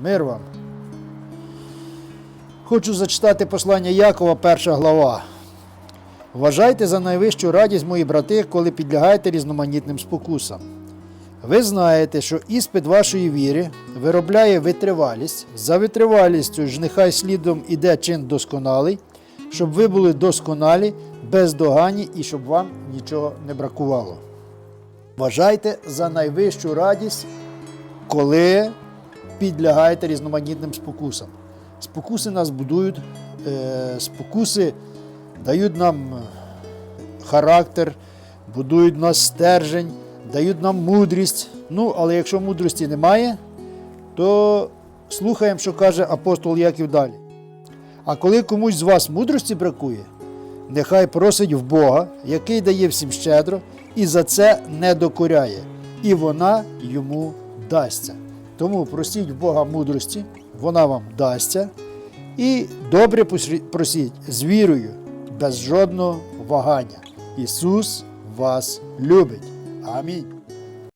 Мир вам. Хочу зачитати послання Якова, перша глава. Вважайте за найвищу радість, мої брати, коли підлягаєте різноманітним спокусам. Ви знаєте, що іспит вашої віри виробляє витривалість. За витривалістю ж нехай слідом іде чин досконалий, щоб ви були досконалі, бездоганні і щоб вам нічого не бракувало. Вважайте за найвищу радість, коли підлягаєте різноманітним спокусам. Спокуси нас будують, е, спокуси дають нам е, характер, будують нас стержень, дають нам мудрість. Ну, але якщо мудрості немає, то слухаємо, що каже апостол Яків далі. А коли комусь з вас мудрості бракує, нехай просить в Бога, який дає всім щедро, і за це не докоряє, і вона йому дасться. Тому просіть в Бога мудрості, вона вам дасться, і добре просіть з вірою, без жодного вагання. Ісус вас любить. Амінь.